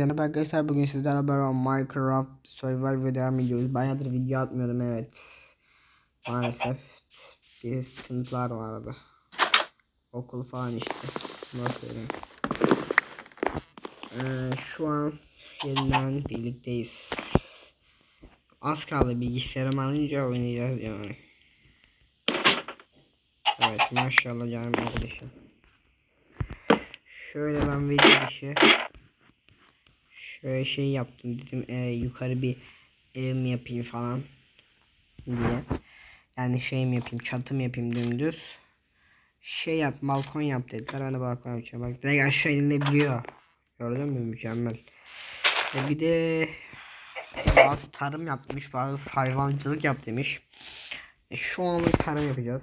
Hepinize merhaba arkadaşlar. Bugün sizlerle beraber Minecraft Survival devam ediyoruz. Bayağıdır video atmıyordum evet. Maalesef bir sıkıntılar vardı. Okul falan işte. Nasıl. Ee, şu an yeniden birlikteyiz. Az kaldı bilgisayarım alınca oynayacağız yani. Evet maşallah canım arkadaşım. Şöyle ben video dışı şöyle şey yaptım dedim e, yukarı bir evim yapayım falan diye. Yani şey mi yapayım çatım yapayım dümdüz. Şey yap balkon yap dediler ben de balkon yapacağım. Bak direkt aşağı inilebiliyor. Gördün mü mükemmel. E, bir de bazı tarım yap demiş bazı hayvancılık yap demiş. E, şu anlık tarım yapacağız.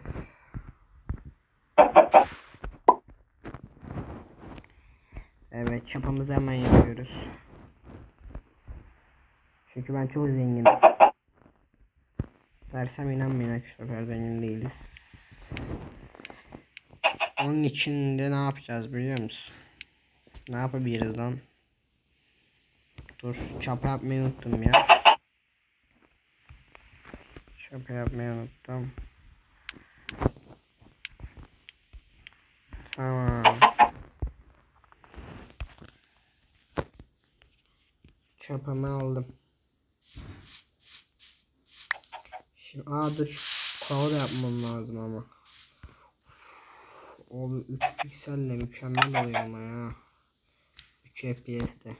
Evet çapamızı hemen yapıyoruz. Çünkü ben çok zenginim. Dersem inanmayın arkadaşlar zengin değiliz. Onun için de ne yapacağız biliyor musun? Ne yapabiliriz lan? Dur çapa yapmayı unuttum ya. Çapa yapmayı unuttum. Tamam. Çapamı aldım. Şimdi aa dur şu kova da yapmam lazım ama. O 3 pikselle mükemmel oluyor ama ya. 3 FPS'te.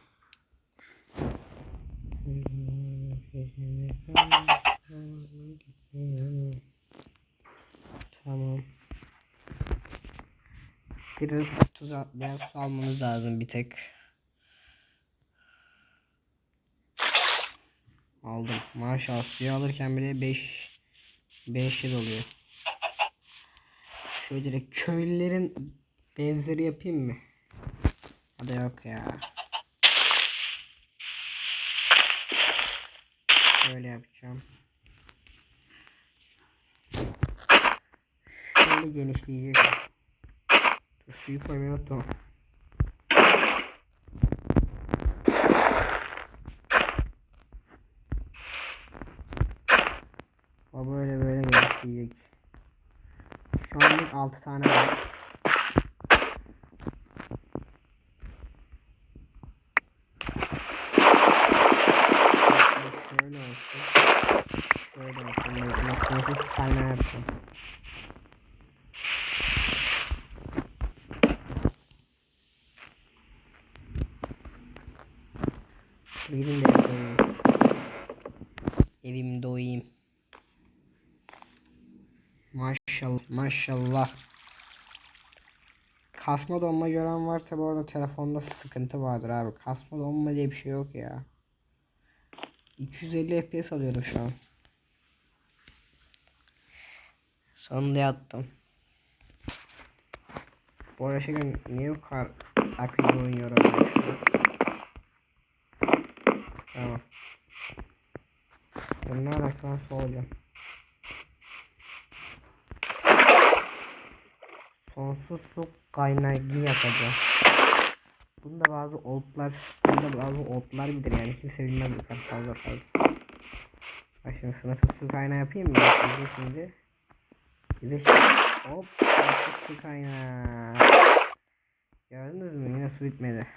Tamam. Biraz tuz biraz su almamız lazım bir tek. Aldım. Maşallah suyu alırken bile 5 5 yıl oluyor. Şöyle direkt köylülerin benzeri yapayım mı? Hadi yok ya. Şöyle yapacağım. Şöyle genişleyecek. Dur suyu koymayı unuttum. O böyle böyle genişleyecek. Şu anlık 6 tane var. Şöyle olsun. Şöyle olsun. Nefes kaynağı yapacağım. Maşallah maşallah. Kasma donma gören varsa bu arada telefonda sıkıntı vardır abi. Kasma donma diye bir şey yok ya. 250 FPS alıyorum şu an. Sonunda yattım. Bu arada şey niye bu kadar akıllı oynuyorum ben şu an? Tamam. Bunlar aksan olacağım. Sonsuz su kaynağı yapacağım. Bunda bazı otlar, bunda bazı otlar bilir yani kimse bilmez bu kadar fazla fazla. Bak şimdi sınırsız su kaynağı yapayım mı? Şimdi şimdi. Bir de şimdi hop sınırsız su kaynağı. Gördünüz mü? Yine su bitmedi.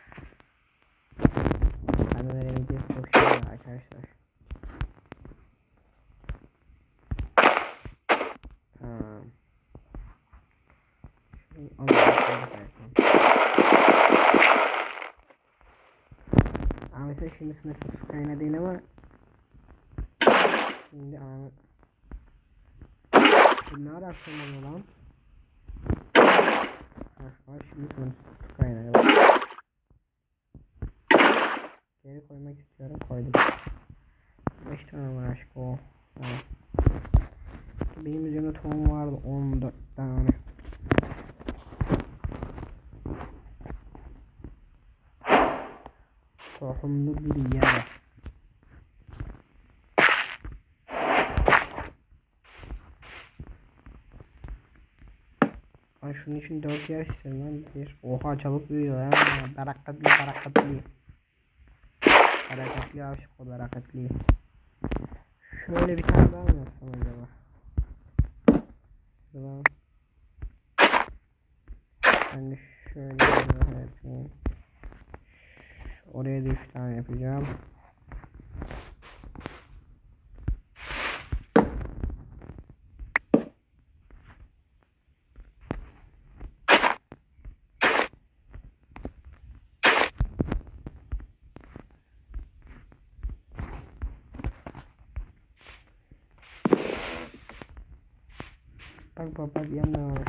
Böyle video çok şey var arkadaşlar. Tamam. Ama mesela şimdi sınırsız kaynağı değil ama Şimdi ne ararsam onu lan var şimdi sınırsız kaynağı var. Geri koymak istiyorum koydum 5 tane var aşk o tamam. Benim üzerimde tohum vardı 14 tane Tohumlu bir yer. Ay şunun için 4 yer istedim lan bir. Oha çabuk büyüyor ha. Barakatlı barakatlı. Hareketli aşık o da hareketli. Şöyle bir tane daha mı yapsam acaba? Acaba ben de şöyle bir yapayım. Oraya da 3 tane yapacağım. Bak bak bak yanına var.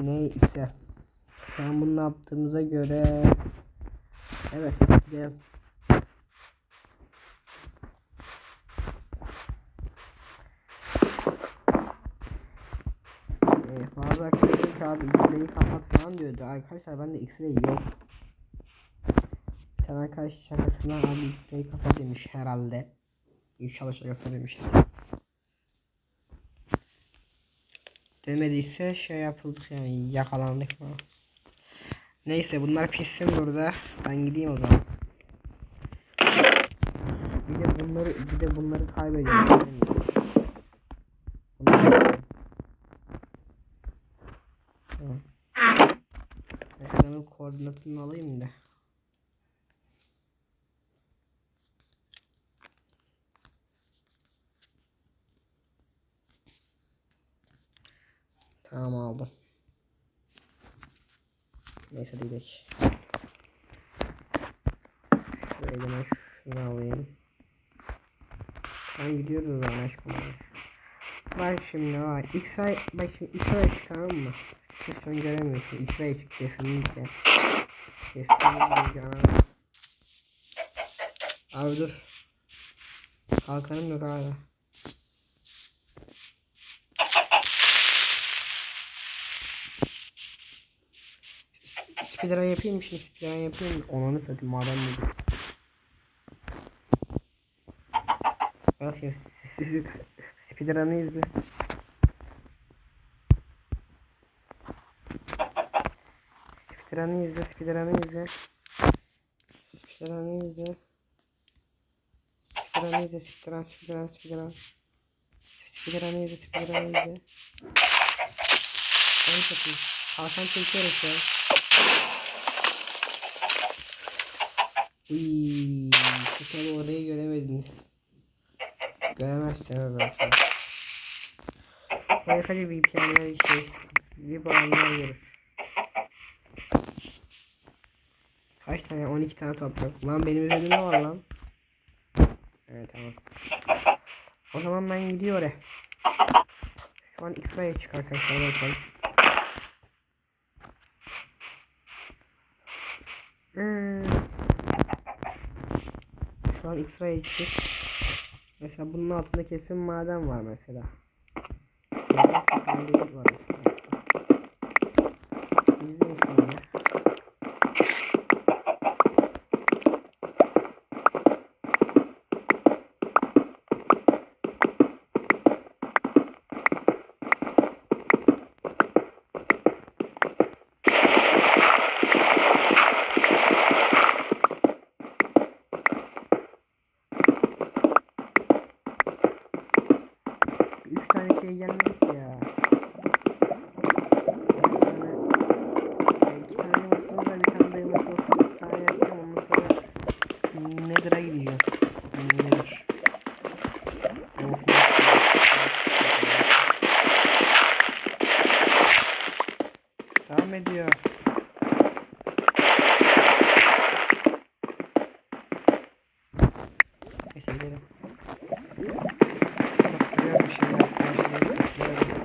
Neyse. Şu an bunu yaptığımıza göre Evet gidelim. Ee, bazı arkadaşlar abi X-ray'i kapat falan diyordu. Arkadaşlar bende X-ray yok. Bir tane arkadaş şakasına abi X-ray'i kapat demiş herhalde. İnşallah şakası demiştir. Demediyse şey yapıldık yani yakalandık falan. Neyse bunlar pissin burada. Ben gideyim o zaman. Bir de bunları bir de bunları kaybediyorum. Ekranın koordinatını alayım da. Tamam aldım. Neyse gidelim. Şöyle ben şunu alayım. Ben gidiyoruz zaman aşkım. Bak şimdi var. X-ray, bak şimdi X-ray çıkarım mı? Hiç sen göremiyorsun. X-ray çık kesinlikle. Kesinlikle canım. Abi dur. Kalkanım yok abi. Speedrun yapayım mı şimdi? Speedrun yapayım mı? Onanı satayım madem dedik. Bak şimdi siz speedrun'ı izle. Speedrun'ı izle, speedrun'ı izle. Speedrun'ı izle. Speedrun'ı izle, speedrun, speedrun, speedrun. Speedrun'ı izle, speedrun'ı izle. Ben satayım. Kalkan çekiyorum şu an. Uyyy, tabi orayı göremediniz. Göremezsiniz zaten. Böyle sadece VPN'ler şey, bir bağımlar görür. Kaç tane? 12 tane toprak. Lan benim üzerimde ne var lan? Evet tamam. O zaman ben gidiyorum. Şu an X-ray'e çık arkadaşlar bakalım. Hmm. Şu an X-ray çık. Mesela bunun altında kesin maden var mesela. Maden maden var. İzleyin şimdi. Üç tane şey gelmedik ya. Bir tane, e, iki tane yumurta var, bir tane de yumurta olsun. İki tane yapacağım ondan sonra Nether'a gideceğim. Nether. Of, Devam ediyor. Neyse gidelim. Bak, duruyor bir şeyler, karşılaştık, duruyor.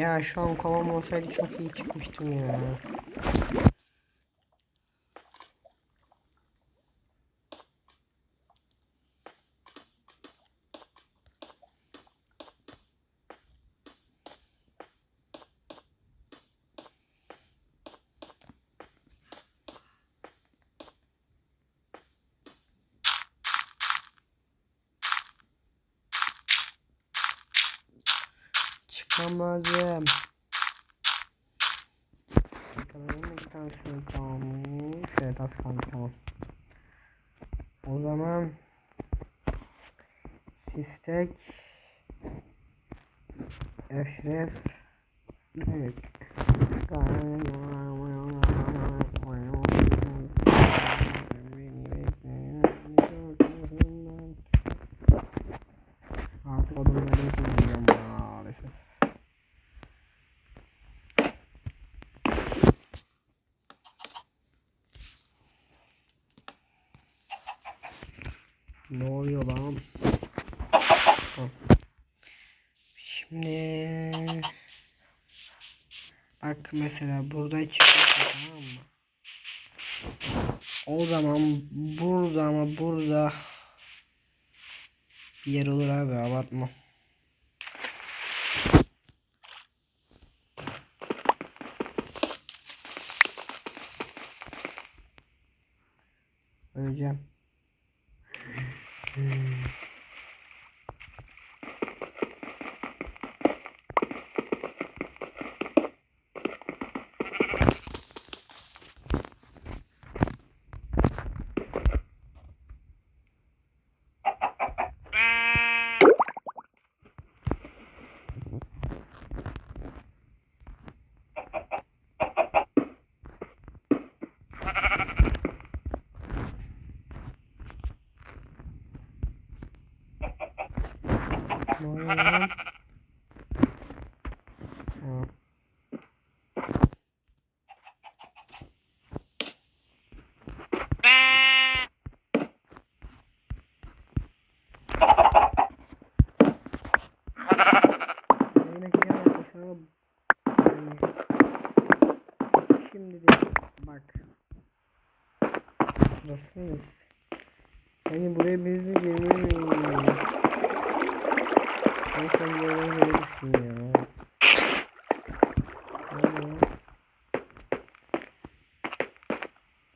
Ya şu an kovam olsaydı çok iyi çıkmıştım ya. Çıkmam lazım. Bakalım iki tane şunu kalmış. Evet az kalmış tamam. O zaman Sistek Eşref Evet. Artık Ne oluyor lan? Şimdi bak mesela burada çıkıyor tamam mı? O zaman burada ama burada bir yer olur abi abartma. Öleceğim. Hmm. Ne oluyor lan? Ha. Yayına giren arkadaşlarıma yani şimdi de bak Nasılsınız? Yani buraya bizi girmeyin. Ben sen bir yerden böyle düşünüyorum.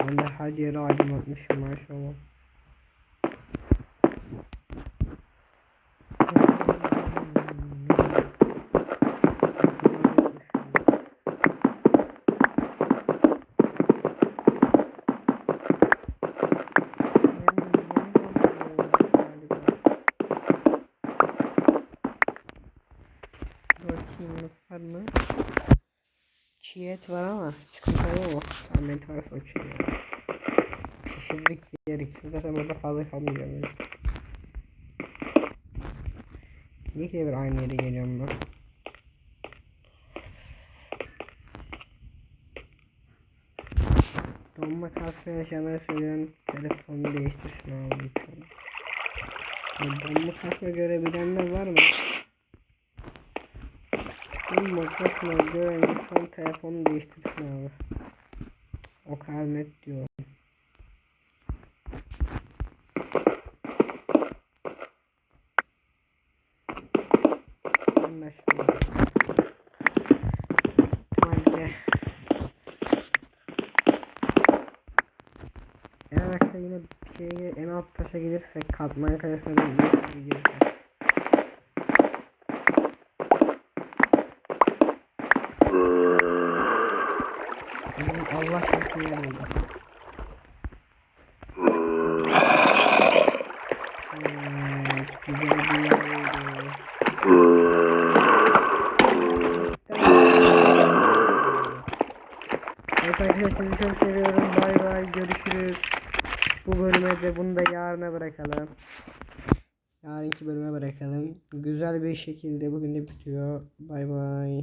Ben de her aydınlatmışım maşallah. Çiğ et var ama sıkıntı yok. Ama Ahmet varsa ya. Pişirdik yerik. Zaten burada fazla kalmayacağım. Niye ki bir aynı yere geliyorum ben? Donma kasma yaşayanlara söylüyorum telefonu değiştirsin abi Donma kasma görebilenler var mı? Donma kasma gören insan telefonu değiştirsin abi. O kadar net diyorum. Anlaşıldı. Hadi. Eğer arkadaşlar yine bir şeye en alt katmaya kayasına bir gelirsek. Benim Allah oldu. Şekilde bugün de bitiyor.